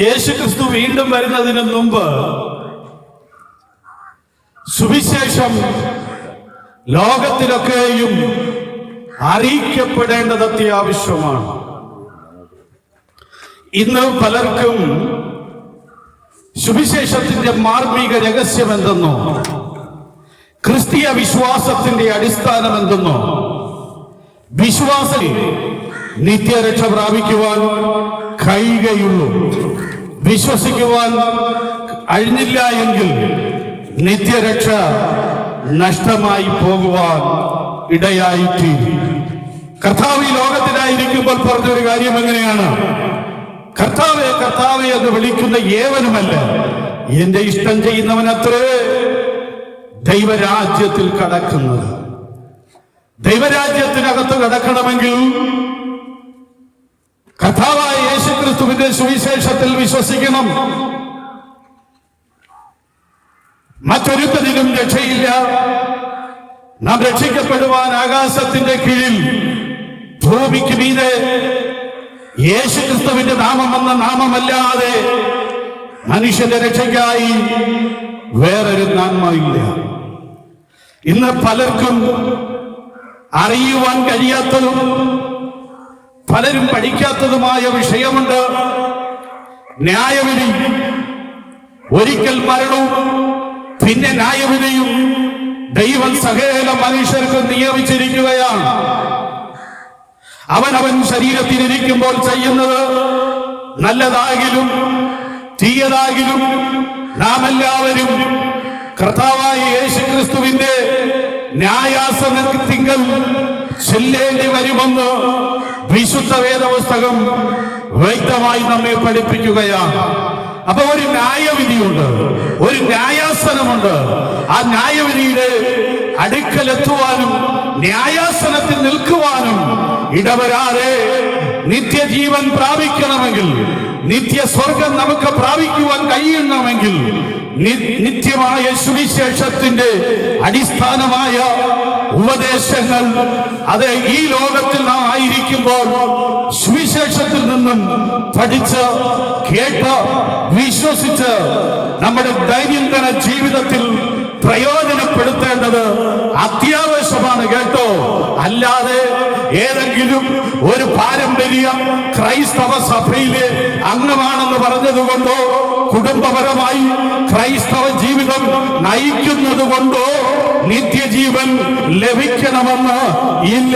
യേശു ക്രിസ്തു വീണ്ടും വരുന്നതിന് മുമ്പ് സുവിശേഷം ലോകത്തിലൊക്കെയും അറിയിക്കപ്പെടേണ്ടത് അത്യാവശ്യമാണ്. ഇന്ന് പലർക്കും സുവിശേഷത്തിന്റെ മാർമിക രഹസ്യം എന്തെന്നോ ക്രിസ്തീയ വിശ്വാസത്തിന്റെ അടിസ്ഥാനം എന്തെന്നോ വിശ്വാസം നിത്യരക്ഷ പ്രാപിക്കുവാൻ കഴിയുകയുള്ളൂ. വിശ്വസിക്കുവാൻ കഴിഞ്ഞില്ല എങ്കിൽ നിത്യരക്ഷ നഷ്ടമായി പോകുവാൻ ഇടയായിത്തീരും കർത്താവ് ഈ ലോകത്തിലായിരിക്കുമ്പോൾ പറഞ്ഞൊരു കാര്യം എങ്ങനെയാണ്? കർത്താവെ കർത്താവെ എന്ന് വിളിക്കുന്ന ഏവനുമല്ല. എന്റെ ഇഷ്ടം ചെയ്യുന്നവൻ അത്രേ ദൈവരാജ്യത്തിൽ കടക്കുന്നത്. ദൈവരാജ്യത്തിനകത്ത് കടക്കണമെങ്കിൽ കർത്താവായ യേശുക്രിസ്തുവിന്റെ സുവിശേഷത്തിൽ വിശ്വസിക്കണം. മറ്റൊരുത്തരിലും രക്ഷയില്ല. നാം രക്ഷിക്കപ്പെടുവാൻ ആകാശത്തിന്റെ കീഴിൽ ഭൂമിക്ക് മീതെ യേശു ക്രിസ്തുവിന്റെ നാമം എന്ന നാമമല്ലാതെ മനുഷ്യന്റെ രക്ഷയ്ക്കായി വേറൊരു നന്മയില്ല. ഇന്ന് പലർക്കും അറിയുവാൻ കഴിയാത്തതും പലരും പഠിക്കാത്തതുമായ വിഷയമുണ്ട്. ന്യായവിധി ഒരിക്കൽ മരണവും പിന്നെ ന്യായവിധിയും ദൈവം സകല മനുഷ്യർക്ക് നിയമിച്ചിരിക്കുകയാണ്. അവനവൻ ശരീരത്തിലിരിക്കുമ്പോൾ ചെയ്യുന്നത് നല്ലതാകിലും തീയതാകിലും നാം എല്ലാവരും കർത്താവായ യേശുക്രിസ്തുവിന്റെ ന്യായാസനത്തിങ്കൽ ചെല്ലേണ്ടി വരുമെന്ന് വിശുദ്ധ വേദപുസ്തകം വ്യക്തമായി നമ്മെ പഠിപ്പിക്കുകയാണ്. അപ്പൊ ഒരു ന്യായവിധിയുണ്ട് ഒരു ന്യായാസനമുണ്ട്. ആ ന്യായവിധിയുടെ അടുക്കലെത്തുവാനും ന്യായാസനത്തിൽ നിൽക്കുവാനും ഇടവരാതെ നിത്യജീവൻ പ്രാപിക്കണമെങ്കിൽ നിത്യ സ്വർഗം നമുക്ക് പ്രാപിക്കുവാൻ കഴിയണമെങ്കിൽ നിത്യമായ സുവിശേഷത്തിന്റെ അടിസ്ഥാനമായ ഉപദേശങ്ങൾ അത് ഈ ലോകത്തിൽ നാം ആയിരിക്കുമ്പോൾ സുവിശേഷത്തിൽ നിന്നും പഠിച്ച് കേട്ട് വിശ്വസിച്ച് നമ്മുടെ ദൈനംദിന ജീവിതത്തിൽ പ്രയോജനപ്പെടുത്തേണ്ടത് അത്യാവശ്യമാണ് കേട്ടോ. അല്ലാതെ ഏതെങ്കിലും ഒരു പാരമ്പര്യ ക്രൈസ്തവ സഭയിലെ അംഗമാണെന്ന് പറഞ്ഞതുകൊണ്ടോ കുടുംബപരമായി ക്രൈസ്തവ ജീവിതം നയിക്കുന്നതുകൊണ്ടോ നിത്യജീവൻ ലഭിക്കണമെന്ന് ഇല്ല.